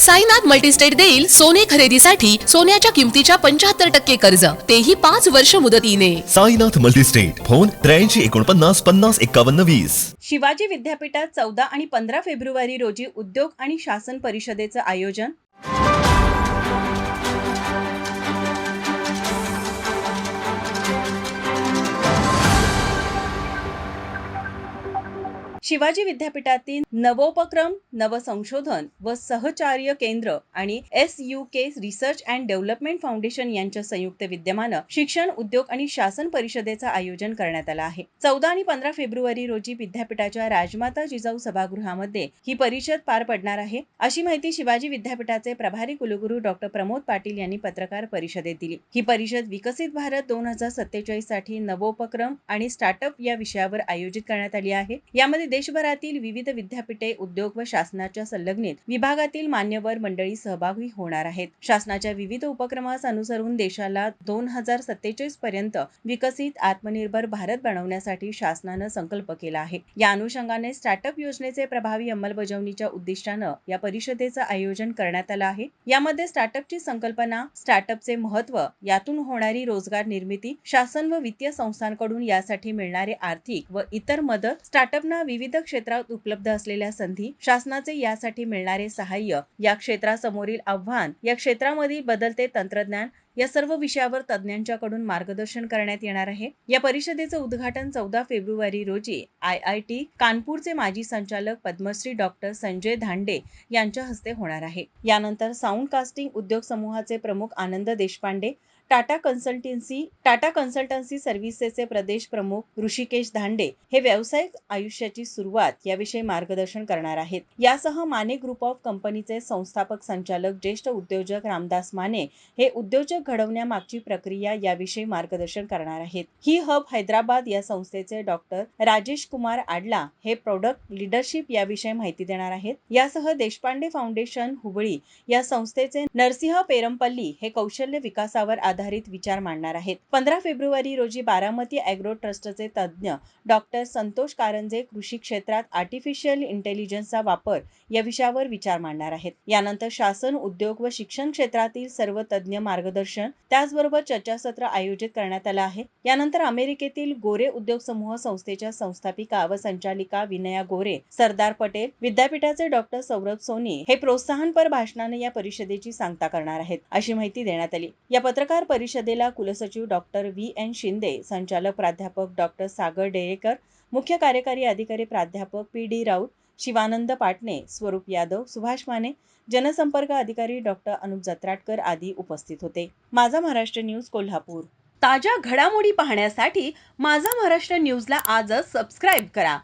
Sainath multi-state देईल सोने खरेदीसाठी सोन्याच्या किमतीच्या पंच्याहत्तर टक्के कर्ज. तेही पाच वर्ष मुदतीने. साईनाथ मल्टीस्टेट फोन त्र्याऐंशी एकोणपन्नास पन्नास एक्कावन्न वीस. शिवाजी विद्यापीठात चौदा आणि पंधरा फेब्रुवारी रोजी उद्योग आणि शासन परिषदेचं आयोजन. शिवाजी विद्यापीठातील नवोपक्रम नवसंशोधन व सहचार्य केंद्र आणि S U K research and development foundation यांच्या संयुक्त विद्यमानं शिक्षण उद्योग आणि शासन परिषदेचं आयोजन करण्यात आलं आहे. चौदा आणि पंधरा फेब्रुवारी रोजी विद्यापीठाच्या राजमाता जिजाऊ सभागृहामध्ये ही परिषद पार पडणार आहे. अशी माहिती शिवाजी विद्यापीठाचे प्रभारी कुलगुरू डॉक्टर प्रमोद पाटील यांनी पत्रकार परिषदेत दिली. ही परिषद विकसित भारत दोन हजार सत्तेचाळीससाठी नवोपक्रम आणि स्टार्टअप या विषयावर आयोजित करण्यात आली आहे. यामध्ये देशभरातील विविध विद्यापीठे उद्योग व शासनाच्या संलग्नित विभागातील मान्यवर मंडळी सहभागी होणार आहेत. शासनाच्या विविध उपक्रमास अनुसरून देशाला दोन हजार सत्तेचाळीस पर्यंत विकसित आत्मनिर्भर भारत बनवण्यासाठी शासनानं संकल्प केला आहे. या अनुषंगाने स्टार्टअप योजनेचे प्रभावी अंमलबजावणीच्या उद्दिष्टानं या परिषदेचं आयोजन करण्यात आलं आहे. यामध्ये स्टार्टअपची संकल्पना स्टार्टअपचे महत्त्व यातून होणारी रोजगार निर्मिती शासन व वित्तीय संस्थांकडून यासाठी मिळणारे आर्थिक व इतर मदत स्टार्टअपना विविध क्षेत्रात उपलब्ध असलेल्या संधी शासनाचे यासाठी मिळणारे सहाय्य या क्षेत्रासमोरील आव्हान या क्षेत्रामधील बदलते तंत्रज्ञान या सर्व विषयावर तज्ज्ञांच्याकडून मार्गदर्शन करण्यात येणार आहे. या परिषदेचं उद्घाटन चौदा फेब्रुवारी रोजी आय आय टी कानपूरचे माजी संचालक पद्मश्री डॉक्टर संजय धांडे यांच्या हस्ते होणार आहे. यानंतर साऊंड कास्टिंग उद्योग समूहाचे प्रमुख आनंद देशपांडे टाटा कन्सल्टन्सी टाटा कन्सल्टन्सी सर्व्हिसेसचे प्रदेश प्रमुख ऋषिकेश धांडे हे व्यावसायिक आयुष्याची सुरुवात याविषयी मार्गदर्शन करणार आहेत. यासह माने ग्रुप ऑफ कंपनीचे संस्थापक संचालक ज्येष्ठ उद्योजक रामदास माने हे उद्योजक घडवण्यामागची प्रक्रिया याविषयी मार्गदर्शन करणार आहेत. ही हब हैदराबाद या संस्थेचे डॉक्टर राजेश कुमार आडला हे प्रोडक्ट लिडरशिप याविषयी माहिती देणार आहेत. यासह देशपांडे फाउंडेशन हुबळी या संस्थेचे नरसिंह पेरमपल्ली हे कौशल्य विकासावर आधारित विचार मांडणार आहेत. पंधरा फेब्रुवारी रोजी बारामती अॅग्रो ट्रस्टचे तज्ज्ञ डॉक्टर संतोष कारंजे कृषी क्षेत्रात आर्टिफिशियल इंटेलिजन्सचा वापर या विषयावर विचार मांडणार आहेत. यानंतर शासन उद्योग व शिक्षण क्षेत्रातील सर्व तज्ज्ञ मार्गदर्शन त्याचबरोबर चर्चासत्र आयोजित करण्यात आलं आहे. यानंतर अमेरिकेतील गोरे उद्योग समूह संस्थेच्या संस्थापिका व संचालिका विनया गोरे सरदार पटेल विद्यापीठाचे डॉक्टर सौरभ सोनी हे प्रोत्साहनपर भाषणाने या परिषदेची सांगता करणार आहेत अशी माहिती देण्यात आली. या पत्रकार परिषदेला कुलसचिव डॉक्टर व्ही. एन. शिंदे संचालक प्राध्यापक डॉक्टर सागर डेरेकर मुख्य कार्यकारी अधिकारी प्राध्यापक पी. डी. राऊत शिवानंद पाटणे स्वरूप यादव सुभाष माने जनसंपर्क अधिकारी डॉक्टर अनुप जत्राटकर आदी उपस्थित होते. माझा महाराष्ट्र न्यूज कोल्हापूर. ताज्या घडामोडी पाहण्यासाठी माझा महाराष्ट्र न्यूजला आजच सबस्क्राईब करा.